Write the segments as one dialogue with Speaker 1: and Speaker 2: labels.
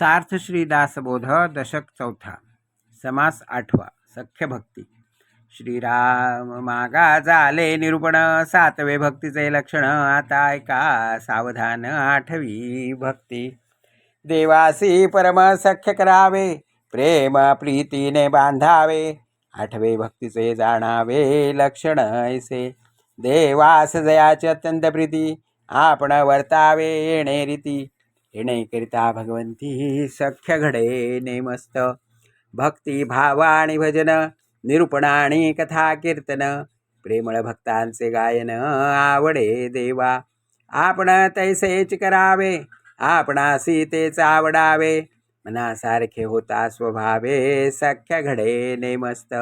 Speaker 1: सार्थ दशक चौथा. समास आठवा. सख्य भक्ती. श्रीराम मागा झाले निरूपण. सातवे भक्तीचे लक्षण. आता ऐका सावधान आठवी भक्ती. देवासी परम सख्य करावे. प्रेम प्रीतीने बांधावे. आठवे भक्तीचे जाणावे लक्षण ऐसे. देवास जयाचे अत्यंत प्रीती. आपण वर्तावे येणे रीती. येणेकरिता भगवंती सख्य घडे नेमस्त. भक्ती भाव आणि भजन निरूपण कथा कीर्तन प्रेमळ भक्तांचे गायन आवडे देवा. आपण तैसेच करावे आपणासी तेच आवडावे. मनासारखे होता स्वभावे सख्य घडे नेमस्त.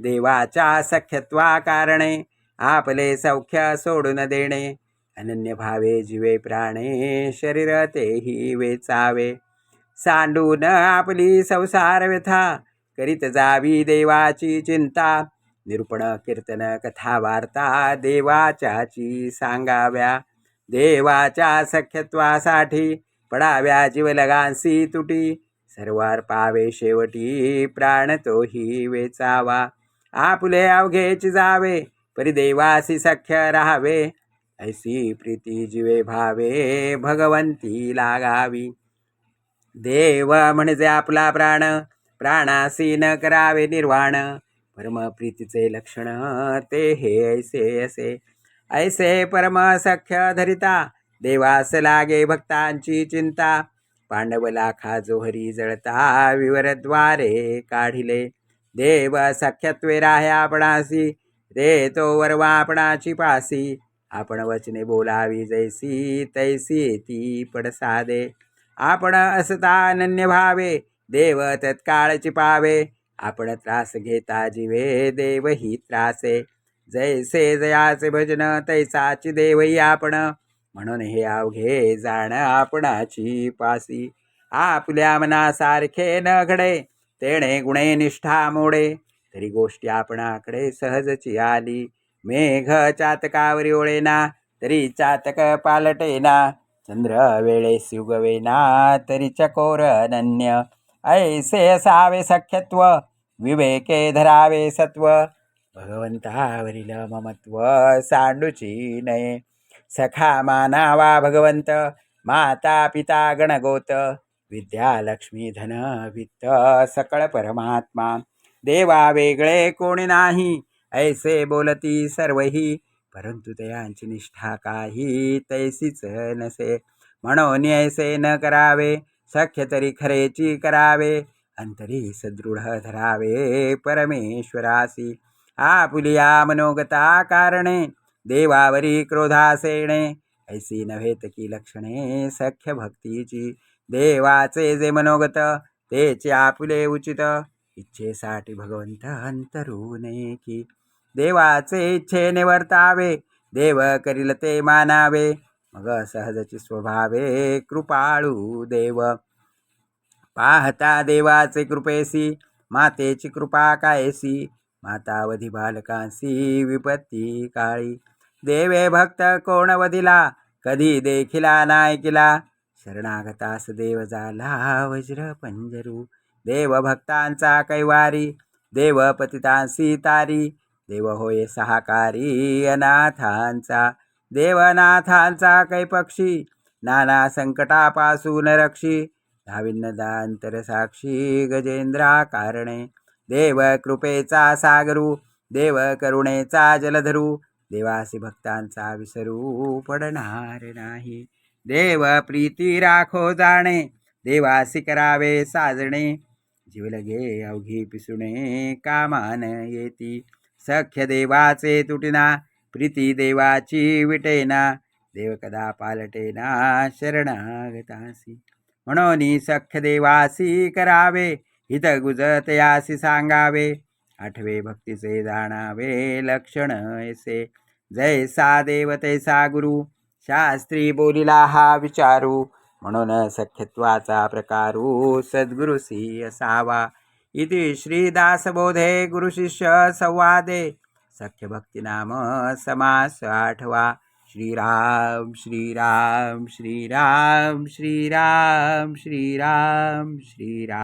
Speaker 1: देवाच्या सख्यत्वा कारणे आपले सौख्य सोडून देणे. अनन्य भावे जीवे प्राणे शरीर तेही वेचावे सांडून आपली संसार व्यथा करीत जावी देवाची चिंता. निरूपण कीर्तन कथा वार्ता देवाच्याची सांगाव्या. देवाच्या सख्यत्वासाठी पडाव्या जीवलगांसी तुटी. सर्वार पावे शेवटी प्राण तोही वेचावा आपुले अवघेच जावे परिदेवासी सख्य राहावे. ऐसी प्रीती जीवे भावे भगवंती लागावी. देव म्हणजे आपला प्राण प्राणासी न करावे निर्वाण. परमप्रीतीचे लक्षण ते हे ऐसे असे ऐसे परम सख्य धरिता देवास लागे भक्तांची चिंता. पांडव लाखा जोहरी जळता विवरद्वारे काढिले. देव सख्यत्वे राहे आपणासी रे तो वरवा आपणाची पासी. आपण वचने बोलावी जैसी तैसी ती पडसादे आपण असता अनन्य भावे देव तत्काळची पावे. आपण त्रास घेता जीवे देव ही त्रासे. जैसे जयाचे भजन तैसाची देवही आपण. म्हणून हे अवघे जाण आपणाची पासी. आपल्या मनासारखे न घडे तेणे गुणे निष्ठा मोडे. तरी गोष्टी आपणाकडे सहजची आली. मेघ चातकावरी ओळेना तरी चातक पालटेना चंद्र वेळेस युगवेना तरी चकोर अनन्य ऐसे असावे सख्यत्व विवेके धरावे सत्व भगवंतावरील ममत्व सांडूची नये. सखा मानावा भगवंत माता पिता गणगोत विद्या लक्ष्मी धन वित्त सकळ परमात्मा. देवा वेगळे कोणी नाही ऐसे बोलती सर्वही परंतु त्यांची निष्ठा काही तैसीच नसे. म्हणून ऐसे न करावे सख्य तरी खरेची करावे अंतरी सदृढ धरावे परमेश्वरासी. आपुलिया मनोगता कारणे देवावरी क्रोधासेणे. ऐसी नव्हेत की लक्षणे सख्य भक्तीची. देवाचे जे मनोगत तेचे आपुले उचित. इच्छेसाठी भगवंत अंतरू नये की. देवाचे इच्छेने वर्तावे देव करील ते मानावे मग सहजची स्वभावे कृपाळू देव. पाहता देवाचे कृपेसी मातेची कृपा कायसी मातावधी बालकांसी विपत्ती काळी. देवे भक्त कोण वधिला कधी देखिला नायकिला शरणागतास देव झाला वज्र पंजरू. देव भक्तांचा कैवारी देव पतितांसी तारी. देव होय सहाकारी अनाथांचा देवनाथांचा कै पक्षी नाना संकटापासून रक्षी धाविन्नदांतर साक्षी गजेंद्रा कारणे देव कृपेचा सागरू देव करुणेचा जलधरू देवासी भक्तांचा विसरू पडणार नाही. देव प्रीती राखो जाणे देवासी करावे साजणे जीवलगे अवघी पिसुणे कामान येती. सख्य देवाचे तुटिना प्रीती देवाची विटेना देव कदा पालटेना शरणागतासी. म्हणून सख्य देवासी करावे हित गुजतयासी सांगावे आठवे भक्तीचे जाणावे लक्षण ऐसे. जैसा देव तैसा गुरु शास्त्री बोलिला हा विचारू म्हणून सख्यत्वाचा प्रकारू सद्गुरुसी असावा. इति श्रीदासबोधे गुरुशिष्य संवादे सख्यभक्तिनाम समास आठवा श्रीराम श्रीराम श्रीराम श्रीराम श्रीराम श्रीराम।